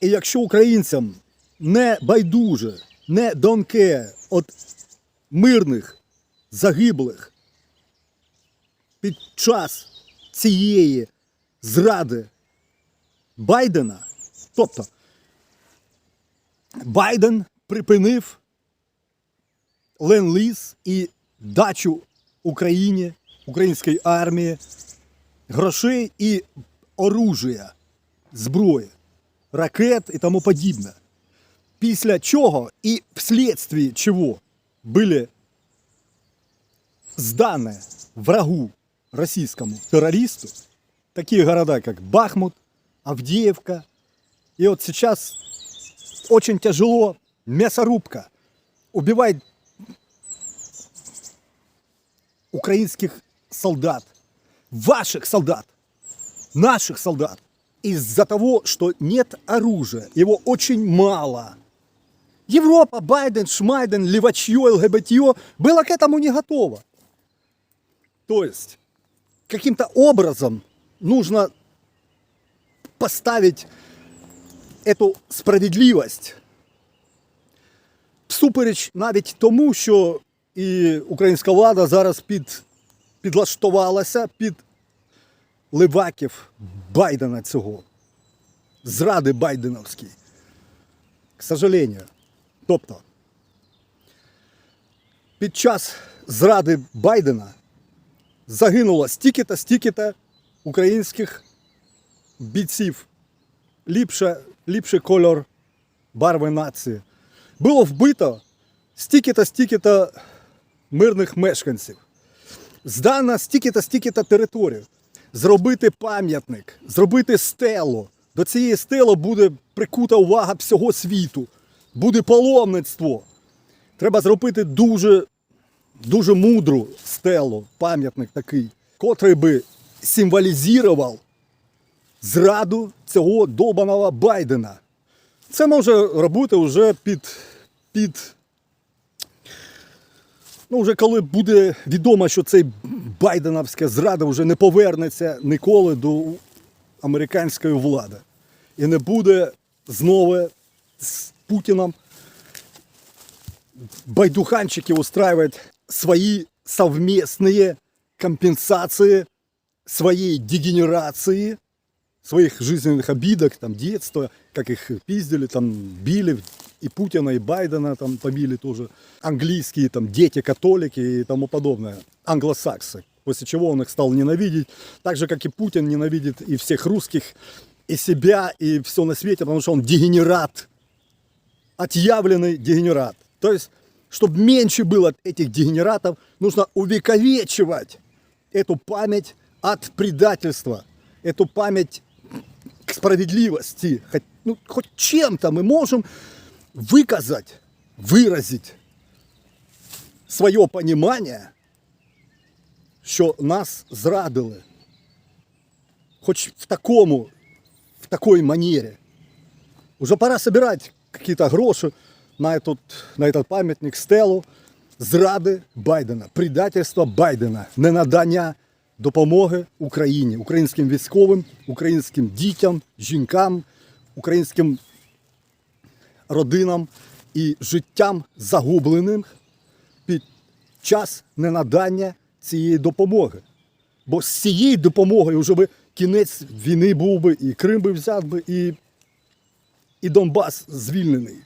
І якщо українцям не байдуже, не донке от мирних загиблих під час цієї зради Байдена, тобто Байден припинив ленд-ліз і дачу Україні, української армії, грошей і оружия, зброї, ракет і тому подібне. Після чого і вследствие чого були зданы врагу российскому террористу такие города, как Бахмут, Авдеевка. И вот сейчас очень тяжело мясорубка убивает украинских солдат, ваших солдат, наших солдат, из-за того, что нет оружия, его очень мало. Европа, Байден, Шмайден, Левачье, ЛГБТье было к этому не готово. То есть, каким-то образом нужно поставить эту справедливость всупереч навіть тому, що і українська влада зараз під, підлаштувалася під леваків Байдена цього, зради Байденовській. К сожалению. Тобто, під час зради Байдена загинуло стільки-то, стільки-то українських бійців. Ліпше, ліпший кольор барви нації. Було вбито стільки-то, стільки-то мирних мешканців. Здана стільки-то, стільки-то територій. Зробити пам'ятник, зробити стелу. До цієї стели буде прикута увага всього світу. Буде паломництво. Треба зробити дуже дуже мудру стелу, пам'ятник такий, котрий би символізував зраду цього добаного Байдена. Це може робити вже під, під. Ну, вже коли буде відомо, що цей Байденовська зрада вже не повернеться ніколи до американської влади. І не буде знову з Путіном байдуханчики устраивать свои совместные компенсации своей дегенерации, своих жизненных обидок, там, детства, как их пиздили, там, били, и Путина, и Байдена там побили тоже, английские там дети, католики и тому подобное, англосаксы, после чего он их стал ненавидеть, так же, как и Путин ненавидит и всех русских, и себя, и все на свете, потому что он дегенерат, отъявленный дегенерат. То есть, чтобы меньше было этих дегенератов, нужно увековечивать эту память от предательства, эту память к справедливости. Хоть, ну, хоть чем-то мы можем выказать, выразить свое понимание, що нас зрадили. Хоч в такому, в такой манере. Уже пора собирать какие-то гроши на этот, на этот памятник стелу зради Байдена, предательства Байдена, ненадання допомоги Україні, українським військовим, українським дітям, жінкам, українським родинам і життям загубленим під час ненадання цієї допомоги. Бо з цією допомогою вже би кінець війни був би, і Крим би взят би, і, і Донбас звільнений.